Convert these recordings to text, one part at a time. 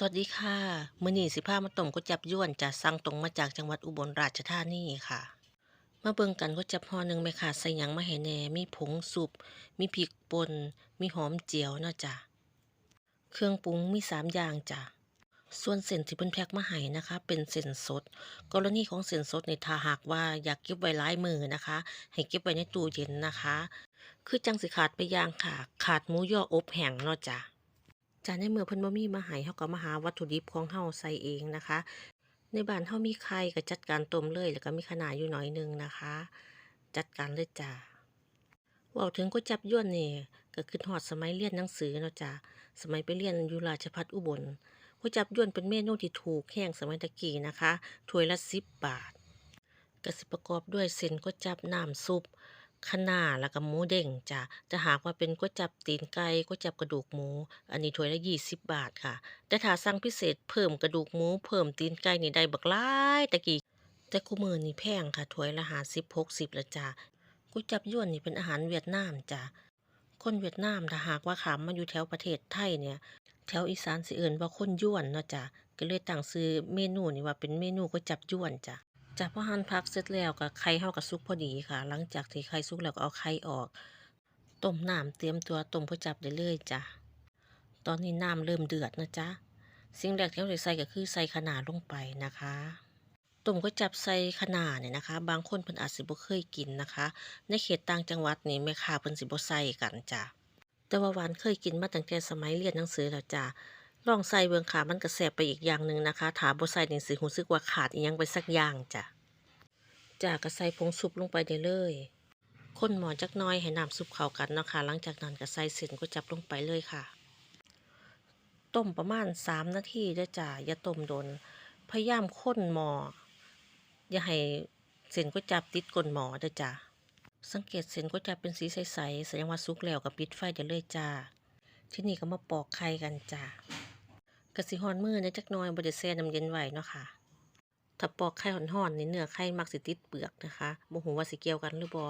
สวัสดีค่ะมื้อนีสิพามาต้มก๋วยจับย้วนจะสั่งตรงมาจากจังหวัดอุบลราชธานีค่ะ มาเบิ่งกันก๋วยจับห่อหนึ่งแม่ค่ะใส่หยังมาให้แหน่มีผงสุบมีพริกป่นมีหอมเจียวเนาะจ้ะเครื่องปรุงมีสามอย่างจ้ะส่วนเส้นที่เพิ่นแพ็คมาให้นะคะ เป็นเส้นสด กรณีของเส้นสดในถ้าหากว่าอยากเก็บไว้หลายมือนะคะ ให้เก็บไว้ในตู้เย็นนะคะ คือจังสิขาดไปย่างค่ะ ขาดหมูย่ออบแห้งเนาะจ้ะ จ้าในเมื่อเพิ่นบ่มีมาให้เฮาก็มาหาวัตถุดิบของเฮาใส่เองนะคะ ในบ้านเฮามีไข่ก็จัดการต้มเลย แล้วก็มีคะน้าอยู่หน่อยหนึงนะคะ จัดการเลยจ้าว้าถึงก๋วยจับย้วนนี่ก็คิดฮอดสมัยเรียนหนังสือเนาะจ้าสมัยไปเรียนอยู่ราชภัฏอุบลก๋วยจับย้วนเป็นเมนูที่ถูกแฮงสมัยตะกี้นะคะถ้วยละ10บบาทก็สิประกอบด้วยเส้นก๋วยจับน้ำซุป คะน้าแล้วก็หมูเด้งจ้ะจะหากว่าเป็นก๋วยจับตีนไก่ก๋วยจับกระดูกหมู อันนี้ถ้วยละ20บบาทค่ะ แต่ถ้าสั่งพิเศษเพิ่มกระดูกหมู เพิ่มตีนไก่นี่ได้บักหลายตะกี้แต่คุมื้อนี่แพงค่ะถ้วยละ50 60แล้วจ้ะก๋วยจับยวนนี่เป็นอาหารเวียดนามจ้ะคนเวียดนามถ้าหากว่าขามมาอยู่แถวประเทศไทยเนี่ยแถวอีสานสิเอิ้นว่าคนยวนเนาะจ้ะก็เลยตั้งชื่อเมนูนี่ว่าเป็นเมนูก๋วยจับยวนจ้ะ จากพอหั่นผักเสร็จแล้วก็ไข่เฮาก็สุกพอดีค่ะ หลังจากที่ไข่สุกแล้วก็เอาไข่ออก ต้มน้ำเตรียมตัวต้มก๋วยจั๊บได้เลยจ้ะ ตอนนี้น้ำเริ่มเดือดนะจ๊ะ สิ่งแรกที่เราจะใส่ก็คือใส่คะน้าลงไปนะคะต้มก๋วยจั๊บใส่คะน้าเนี่ยนะคะ บางคนเพิ่นอาจสิบ่เคยกินนะคะ ในเขตต่างจังหวัดนี่แม่ค้าเพิ่นสิบ่ใส่กันจ้ะ แต่ว่าหวานเคยกินมาตั้งแต่สมัยเรียนหนังสือแล้วจ้ะ ลองใส่เบิ่งค่ะมันก็แซ่บไปอีกอย่างหนึ่งนะคะถ้าบ่ใส่นี่สิรู้สึกว่าขาดอีหยังไปสักอย่างจ้ะจาก็ใส่ผงซุปลงไปได้เลยคนหมอจักน้อยให้น้ำซุปเข้ากันเนาะค่ะหลังจากนั้นก็ใส่เส้นก๋วยจับลงไปเลยค่ะ ต้มประมาณสามนาทีเด้จ้าอย่าต้มโดน พยายามค้นหมออย่าให้เส้นก๋วยจับติดก้นหม้อเด้จ้าสังเกตเส้นก๋วยจับเป็นสีใสๆแสดงว่าสุกแล้วก็ปิดไฟได้เลยจ้าที่นี่ก็มาปอกไข่กันจ้า กะสิฮอนมือในจักน้อยบ่ได้แช่น้ำเย็นไหวเนาะค่ะถ้าปอกไข่ห่อนๆนี่เนื้อไข่มักสิติดเปลือกนะคะบ่ฮู้ว่าสิเกี่ยวกันหรือบ่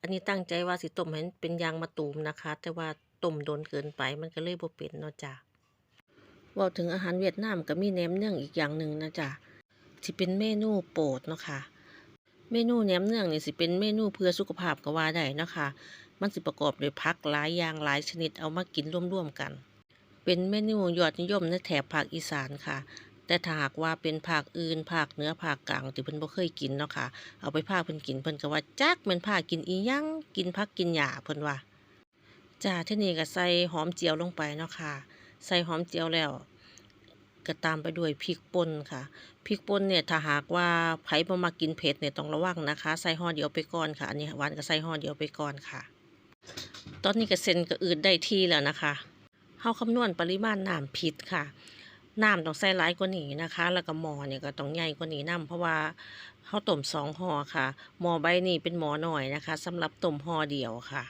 อันนี้ตั้งใจว่าสิต้มให้มันเป็นยางมะตูมนะคะ แต่ว่าต้มโดนเกินไปมันก็เลยบ่เป็นเนาะจ้ะว้าถึงอาหารเวียดนามก็มีแหนมเนืองอีกอย่างหนึ่งนะจ๊ะที่เป็นเมนูโปรดเนาะค่ะ เมนูแหนมเนืองนี่สิเป็นเมนูเพื่อสุขภาพก็ว่าได้เนาะค่ะมันสิประกอบด้วยผักหลายอย่างหลายชนิดเอามากินร่วมๆกัน เป็นเมนูยอดนิยมในแถบภาคอีสานค่ะ แต่ถ้าหากว่าเป็นภาคอื่นภาคเหนือภาคกลางที่เพิ่นบ่เคยกินเนาะค่ะ เอาไปพาเพิ่นกินเพิ่นก็ว่าจักแม่นพากินอีหยังกินผักกินหญ้าเพิ่นว่าจ้าทีนี้ก็ใส่หอมเจียวลงไปเนาะค่ะ ใส่หอมเจียวแล้วก็ตามไปด้วยพริกป่นค่ะ พริกป่นเนี่ยถ้าหากว่าไผบ่มักกินเผ็ดเนี่ยต้องระวังนะคะ ใส่ห่อเดียวไปก่อนค่ะ อันนี้หวานก็ใส่ห่อเดียวไปก่อนค่ะ ตอนนี้ก็เส้นก็อืดได้ที่แล้วนะคะ เฮาคำนวณปริมาณน้ำผิดค่ะน้ำต้องใส่หลายกว่านี้นะคะ แล้วก็หม้อเนี่ยก็ต้องใหญ่กว่านี้นํเพราะว่าเฮาต้มสองห่อค่ะ หม้อใบนี้เป็นหม้อน้อยนะคะสำหรับต้มห่อเดียวค่ะ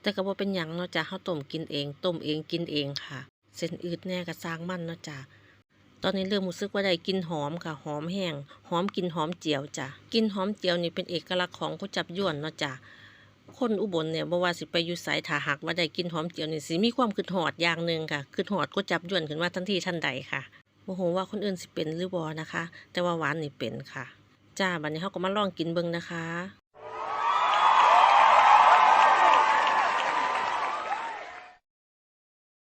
แต่ก็บ่าเป็นยังเนาะจ้ะเฮาต้มกินเองต้มเองกินเองค่ะ เส้นอืดแน่ก็สร้างมั่นเนาะจ้ะตอนนี้เริ่มรู้สึกว่าได้กินหอมค่ะหอมแห้งหอมกินหอมเจียวจ้ะกินหอมเจียวนี่เป็นเอกลักษณ์ของก๋วยจับยวนเนาะจ้ะ คนอุบลเนี่ยบ่ว่าสิไปอยู่ไสถ้าหากว่าได้กินหอมเจียวนี่สิมีความคืดหอดอย่างหนึ่งค่ะคืดหอดก็จับยวนขึ้นมาทันทีทันใดค่ะบ่ฮู้ว่าคนอื่นสิเป็นหรือบ่นะคะ แต่ว่าหวานนี่เป็นค่ะ จ้าบัดนี้เฮาก็มาลองกินเบิ่งนะคะ